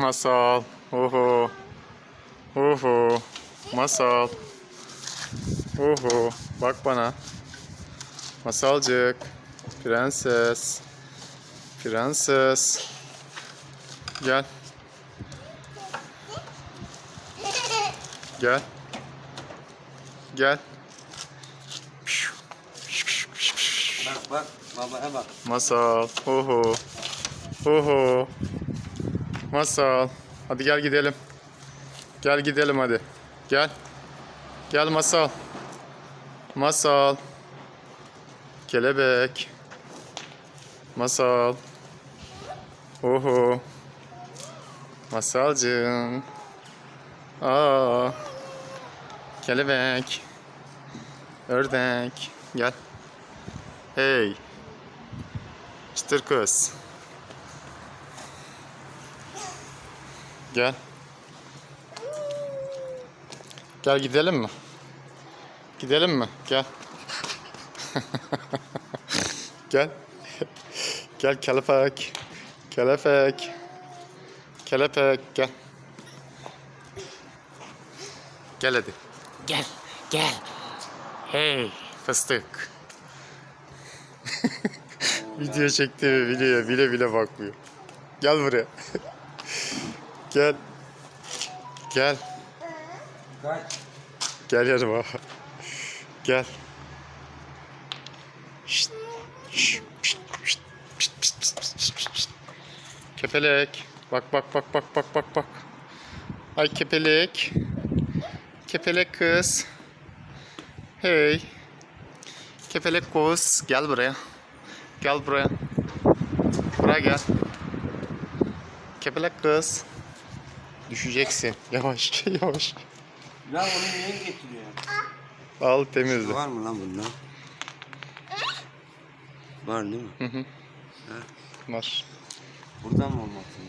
Masal. Oho. Oho. Masal. Oho. Bak bana. Masalcık. Prenses. Prenses. Gel. Gel. Gel. Bak bak babaya bak. Masal. Oho. Oho. Masal. Hadi gel gidelim. Gel gidelim hadi. Gel. Gel Masal. Masal. Kelebek. Masal. Oho. Masalcığım. Aa. Kelebek. Ördek. Gel. Hey. Çıtır kız. Gel. Gel gidelim mi? Gidelim mi? Gel. Gel. Gel kelepek. Kelepek. Kelepek gel. Gel hadi. Gel. Gel. Hey fıstık. Video çekti mi videoya bile bile bakmıyor. Gel buraya. Gel. Gel. Kaç. Gel yanıma. Gel. Şşt. Şşt. Şşt. Kepelek. Bak bak bak bak bak bak bak. Ay kepelek. Kepelek kız. Hey. Kepelek kız. Gel buraya. Gel buraya. Buraya gel. Kepelek kız. Düşeceksin. Yavaş yavaş. Ya onu niye getiriyor? Al temizle. Var mı lan bunda? Var değil mi? Hı hı. Var. Buradan mı olmasın?